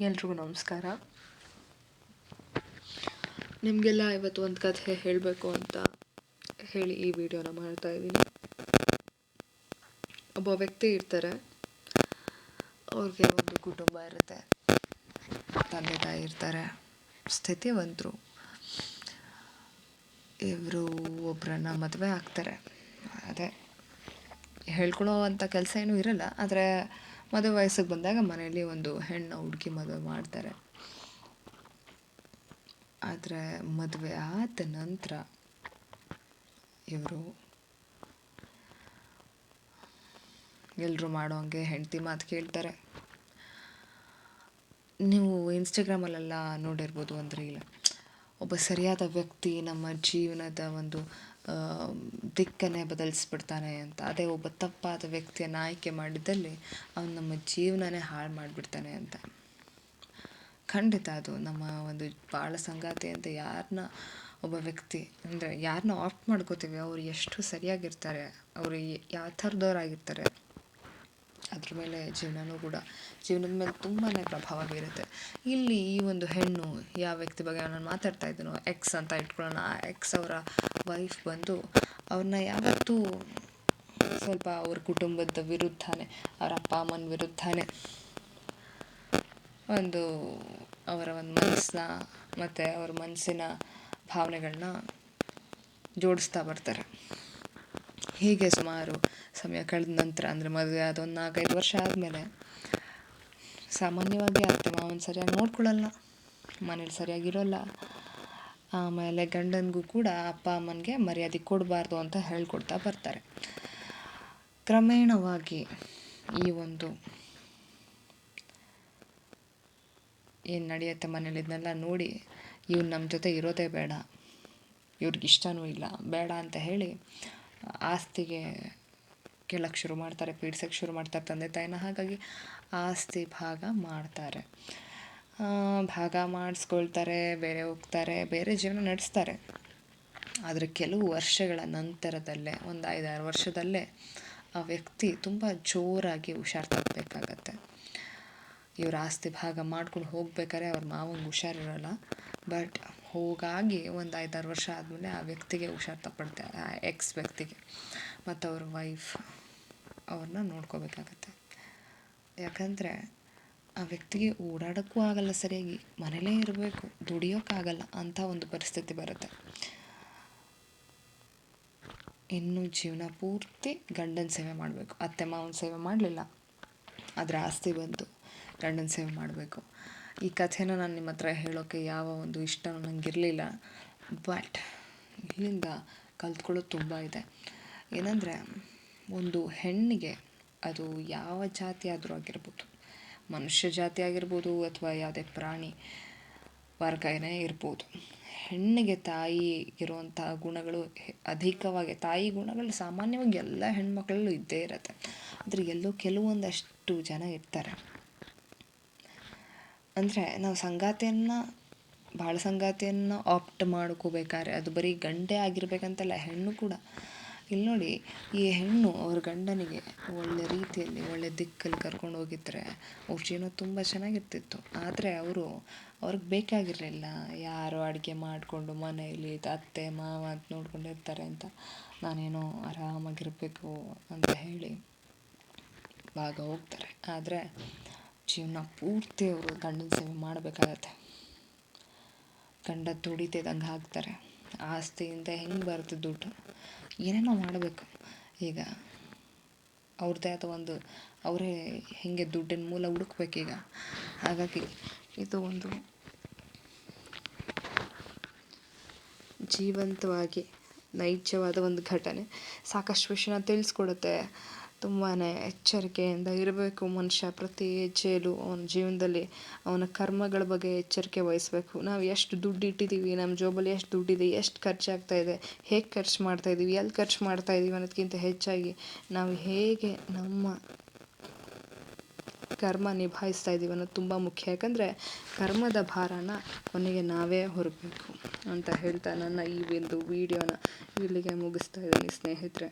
ಎಲ್ರಿಗೂ ನಮಸ್ಕಾರ. ನಿಮಗೆಲ್ಲ ಇವತ್ತು ಒಂದು ಕಥೆ ಹೇಳಬೇಕು ಅಂತ ಹೇಳಿ ಈ ವಿಡಿಯೋನ ಮಾಡ್ತಾ ಇದ್ದೀನಿ. ಒಬ್ಬ ವ್ಯಕ್ತಿ ಇರ್ತಾರೆ. ಅವ್ರಿಗೆ ಒಂದು ಕುಟುಂಬ ಇರುತ್ತೆ. ತಂದೆ ತಾಯಿ ಇರ್ತಾರೆ. ಸ್ಥಿತಿವಂತರು. ಇವರು ಒಬ್ಬರನ್ನ ಮದುವೆ ಆಗ್ತಾರೆ. ಅದೇ. ಹೇಳ್ಕೊಳ್ಳೋ ಅಂಥ ಕೆಲಸ ಏನೂ ಇರಲ್ಲ. ಆದರೆ ಮದುವೆ ವಯಸ್ಸಿಗೆ ಬಂದಾಗ ಮನೆಯಲ್ಲಿ ಒಂದು ಹೆಣ್ಣು ಹುಡುಗಿ ಮದುವೆ ಮಾಡ್ತಾರೆ. ಆದರೆ ಮದುವೆ ಆದ ನಂತರ ಇವರು ಎಲ್ಲರೂ ಮಾಡೋ ಹಂಗೆ ಹೆಂಡತಿ ಮಾತು ಕೇಳ್ತಾರೆ. ನೀವು ಇನ್ಸ್ಟಾಗ್ರಾಮಲ್ಲೆಲ್ಲ ನೋಡಿರ್ಬೋದು ಒಂದು ಇಲ್ಲ, ಒಬ್ಬ ಸರಿಯಾದ ವ್ಯಕ್ತಿ ನಮ್ಮ ಜೀವನದ ಒಂದು ದಿಕ್ಕನ್ನೇ ಬದಲಿಸ್ಬಿಡ್ತಾನೆ ಅಂತ. ಅದೇ ಒಬ್ಬ ತಪ್ಪಾದ ವ್ಯಕ್ತಿಯನ್ನು ಆಯ್ಕೆ ಮಾಡಿದ್ದಲ್ಲಿ ಅವನು ನಮ್ಮ ಜೀವನನೇ ಹಾಳು ಮಾಡಿಬಿಡ್ತಾನೆ ಅಂತ. ಖಂಡಿತ ಅದು ನಮ್ಮ ಒಂದು ಬಾಳ ಸಂಗಾತಿ ಅಂತ ಯಾರನ್ನ ಒಬ್ಬ ವ್ಯಕ್ತಿ, ಅಂದರೆ ಯಾರನ್ನ ಆಪ್ಟ್ ಮಾಡ್ಕೋತೀವಿ, ಅವ್ರು ಎಷ್ಟು ಸರಿಯಾಗಿರ್ತಾರೆ, ಅವರು ಯಾವ ಥರದವ್ರಾಗಿರ್ತಾರೆ. ಅದ್ರ ಮೇಲೆ ಜೀವನನೂ ಕೂಡ ಜೀವನದ ಮೇಲೆ ತುಂಬಾ ಪ್ರಭಾವ ಬೀರುತ್ತೆ. ಇಲ್ಲಿ ಈ ಒಂದು ಹೆಣ್ಣು ಯಾವ ವ್ಯಕ್ತಿ ಬಗ್ಗೆ ನಾನು ಮಾತಾಡ್ತಾ ಇದ್ದೀನೋ ಎಕ್ಸ್ ಅಂತ ಇಟ್ಕೊಳ್ಳೋಣ. ಆ ಎಕ್ಸ್ ಅವರ ವೈಫ್ ಬಂದು ಅವ್ರನ್ನ ಯಾವತ್ತೂ ಸ್ವಲ್ಪ ಅವ್ರ ಕುಟುಂಬದ ವಿರುದ್ಧನೇ, ಅವರ ಅಪ್ಪ ಅಮ್ಮನ ವಿರುದ್ಧನೇ ಒಂದು ಅವರ ಒಂದು ಮನಸ್ಸನ್ನ ಮತ್ತು ಅವ್ರ ಮನಸ್ಸಿನ ಭಾವನೆಗಳನ್ನ ಜೋಡಿಸ್ತಾ ಬರ್ತಾರೆ. ಹೀಗೆ ಸುಮಾರು ಸಮಯ ಕಳೆದ ನಂತರ, ಅಂದರೆ ಮದುವೆ ಆದ ಒಂದು ನಾಲ್ಕೈದು ವರ್ಷ ಆದಮೇಲೆ, ಸಾಮಾನ್ಯವಾಗಿ ಅತ್ತೆ ಮಾವನ ಸರಿಯಾಗಿ ನೋಡ್ಕೊಳ್ಳಲ್ಲ, ಮನೇಲಿ ಸರಿಯಾಗಿರೋಲ್ಲ ಆಮೇಲೆ ಗಂಡನಿಗೂ ಕೂಡ ಅಪ್ಪ ಅಮ್ಮನಿಗೆ ಮರ್ಯಾದೆ ಕೊಡಬಾರ್ದು ಅಂತ ಹೇಳ್ಕೊಡ್ತಾ ಬರ್ತಾರೆ. ಕ್ರಮೇಣವಾಗಿ ಈ ಒಂದು ಏನು ನಡೆಯುತ್ತೆ ಮನೇಲಿ ಇದನ್ನೆಲ್ಲ ನೋಡಿ, ಇವ್ನು ನಮ್ಮ ಜೊತೆ ಇರೋದೇ ಬೇಡ, ಇವ್ರಿಗೆ ಇಷ್ಟನೂ ಇಲ್ಲ, ಬೇಡ ಅಂತ ಹೇಳಿ ಆಸ್ತಿಗೆ ಕೇಳಕ್ಕೆ ಶುರು ಮಾಡ್ತಾರೆ ಪೀಡ್ಸೋಕ್ಕೆ ಶುರು ಮಾಡ್ತಾರೆ ತಂದೆ ತಾಯಿನ. ಹಾಗಾಗಿ ಆಸ್ತಿ ಭಾಗ ಮಾಡ್ತಾರೆ. ಭಾಗ ಮಾಡಿಸ್ಕೊಳ್ತಾರೆ, ಬೇರೆ ಹೋಗ್ತಾರೆ, ಬೇರೆ ಜೀವನ ನಡೆಸ್ತಾರೆ. ಆದರೆ ಕೆಲವು ವರ್ಷಗಳ ನಂತರದಲ್ಲೇ, ಒಂದು ಐದಾರು ವರ್ಷದಲ್ಲೇ ಆ ವ್ಯಕ್ತಿ ತುಂಬ ಜೋರಾಗಿ ಹುಷಾರು ತಪ್ಪಬೇಕಾಗತ್ತೆ ಇವ್ರ ಆಸ್ತಿ ಭಾಗ ಮಾಡ್ಕೊಂಡು ಹೋಗ್ಬೇಕಾದ್ರೆ ಅವ್ರ ಮಾವಂಗೆ ಹುಷಾರಿರಲ್ಲ. ಬಟ್ ಹೋಗಾಗಿ ಒಂದು ಐದಾರು ವರ್ಷ ಆದಮೇಲೆ ಆ ವ್ಯಕ್ತಿಗೆ ಹುಷಾರು ತಪ್ಪುತ್ತೆ ಆ ಎಕ್ಸ್ ವ್ಯಕ್ತಿಗೆ. ಮತ್ತು ಅವ್ರ ವೈಫ್ ಅವ್ರನ್ನ ನೋಡ್ಕೋಬೇಕಾಗತ್ತೆ. ಯಾಕಂದರೆ ಆ ವ್ಯಕ್ತಿಗೆ ಓಡಾಡೋಕ್ಕೂ ಆಗಲ್ಲ ಸರಿಯಾಗಿ, ಮನೇಲೇ ಇರಬೇಕು ದುಡಿಯೋಕ್ಕಾಗಲ್ಲ ಅಂಥ ಒಂದು ಪರಿಸ್ಥಿತಿ ಬರುತ್ತೆ. ಇನ್ನು ಜೀವನ ಪೂರ್ತಿ ಗಂಡನ ಸೇವೆ ಮಾಡಬೇಕು. ಅತ್ತೆ ಮಾವನ ಸೇವೆ ಮಾಡಲಿಲ್ಲ. ಅದರ ಆಸ್ತಿ ಬಂತು ಗಂಡನ ಸೇವೆ ಮಾಡಬೇಕು. ಈ ಕಥೆನ ನಾನು ನಿಮ್ಮ ಹತ್ರ ಹೇಳೋಕ್ಕೆ ಯಾವ ಒಂದು ಇಷ್ಟನೂ ನನಗಿರಲಿಲ್ಲ ಬಟ್ ಇಲ್ಲಿಂದ ಕಲ್ತ್ಕೊಳ್ಳೋದು ತುಂಬ ಇದೆ. ಏನಂದರೆ ಒಂದು ಹೆಣ್ಣಿಗೆ ಅದು ಯಾವ ಜಾತಿ ಆದರೂ ಆಗಿರ್ಬೋದು. ಮನುಷ್ಯ ಜಾತಿ ಆಗಿರ್ಬೋದು ಅಥವಾ ಯಾವುದೇ ಪ್ರಾಣಿ ವರ್ಗನೇ ಇರ್ಬೋದು. ಹೆಣ್ಣಿಗೆ ತಾಯಿ ಇರುವಂಥ ಗುಣಗಳು ಅಧಿಕವಾಗಿ, ತಾಯಿ ಗುಣಗಳು ಸಾಮಾನ್ಯವಾಗಿ ಎಲ್ಲ ಹೆಣ್ಮಕ್ಳಲ್ಲೂ ಇದ್ದೇ ಇರುತ್ತೆ. ಆದರೆ ಎಲ್ಲೋ ಕೆಲವೊಂದಷ್ಟು ಜನ ಇರ್ತಾರೆ. ಅಂದರೆ ನಾವು ಸಂಗಾತಿಯನ್ನು ಭಾಳ ಸಂಗಾತಿಯನ್ನು ಆಪ್ಟ್ ಮಾಡ್ಕೋಬೇಕಾದ್ರೆ ಅದು ಬರೀ ಗಂಡೇ ಆಗಿರ್ಬೇಕಂತಲ್ಲ, ಹೆಣ್ಣು ಕೂಡ. ಇಲ್ಲಿ ನೋಡಿ, ಈ ಹೆಣ್ಣು ಅವ್ರ ಗಂಡನಿಗೆ ಒಳ್ಳೆ ರೀತಿಯಲ್ಲಿ, ಒಳ್ಳೆ ದಿಕ್ಕಲ್ಲಿ ಕರ್ಕೊಂಡು ಹೋಗಿದ್ರೆ ಅವ್ರ ಜೀವನ ತುಂಬ ಚೆನ್ನಾಗಿರ್ತಿತ್ತು. ಆದರೆ ಅವರು ಅವ್ರಿಗೆ ಬೇಕಾಗಿರಲಿಲ್ಲ, ಯಾರು ಅಡುಗೆ ಮಾಡಿಕೊಂಡು ಮನೆಯಲ್ಲಿ ಅತ್ತೆ, ಮಾವ ಅಂತ ನೋಡ್ಕೊಂಡಿರ್ತಾರೆ ಅಂತ. ನಾನೇನೋ ಆರಾಮಾಗಿರಬೇಕು ಅಂತ ಹೇಳಿ ಭಾಗ ಹೋಗ್ತಾರೆ. ಆದರೆ ಜೀವನ ಪೂರ್ತಿ ಅವರು ಗಂಡನ ಸೇವೆ ಮಾಡಬೇಕಾಗತ್ತೆ. ಗಂಡ ದುಡಿತಿದ್ದಂಗೆ ಹಾಕ್ತಾರೆ ಆಸ್ತಿಯಿಂದ ಹೆಂಗೆ ಬರುತ್ತೆ ದುಡ್ಡು? ಏನೇನೋ ಮಾಡಬೇಕು. ಈಗ ಅವ್ರದ್ದೇ ಆದ ಒಂದು, ಅವರೇ ಹೇಗೆ ದುಡ್ಡಿನ ಮೂಲ ಹುಡುಕ್ಬೇಕೀಗ ಹಾಗಾಗಿ ಇದು ಒಂದು ಜೀವಂತವಾಗಿ ನೈಜವಾದ ಒಂದು ಘಟನೆ. ಸಾಕಷ್ಟು ವಿಷಯನ ತಿಳಿಸ್ಕೊಡುತ್ತೆ. ತುಂಬಾ ಎಚ್ಚರಿಕೆಯಿಂದ ಇರಬೇಕು ಮನುಷ್ಯ ಪ್ರತಿ ಹೆಜ್ಜೆಯಲ್ಲೂ ಅವನ ಜೀವನದಲ್ಲಿ, ಅವನ ಕರ್ಮಗಳ ಬಗ್ಗೆ ಎಚ್ಚರಿಕೆ ವಹಿಸಬೇಕು. ನಾವು ಎಷ್ಟು ದುಡ್ಡು ಇಟ್ಟಿದ್ದೀವಿ ನಮ್ಮ ಜೋಬಲ್ಲಿ ಎಷ್ಟು ದುಡ್ಡಿದೆ ಎಷ್ಟು ಖರ್ಚಾಗ್ತಾ ಇದೆ, ಹೇಗೆ ಖರ್ಚು ಮಾಡ್ತಾ ಇದ್ದೀವಿ ಎಲ್ಲಿ ಖರ್ಚು ಮಾಡ್ತಾ ಇದ್ದೀವಿ ಅನ್ನೋದಕ್ಕಿಂತ ಹೆಚ್ಚಾಗಿ ನಾವು ಹೇಗೆ ನಮ್ಮ ಕರ್ಮ ನಿಭಾಯಿಸ್ತಾ ಇದ್ದೀವಿ ಅನ್ನೋದು ತುಂಬ ಮುಖ್ಯ. ಯಾಕಂದರೆ ಕರ್ಮದ ಭಾರನ ಕೊನೆಗೆ ನಾವೇ ಹೊರಬೇಕು ಅಂತ ಹೇಳ್ತಾ ನನ್ನ ಈ ಒಂದು ವಿಡಿಯೋನ ಇಲ್ಲಿಗೆ ಮುಗಿಸ್ತಾ ಇದ್ದೀನಿ ಸ್ನೇಹಿತರೆ.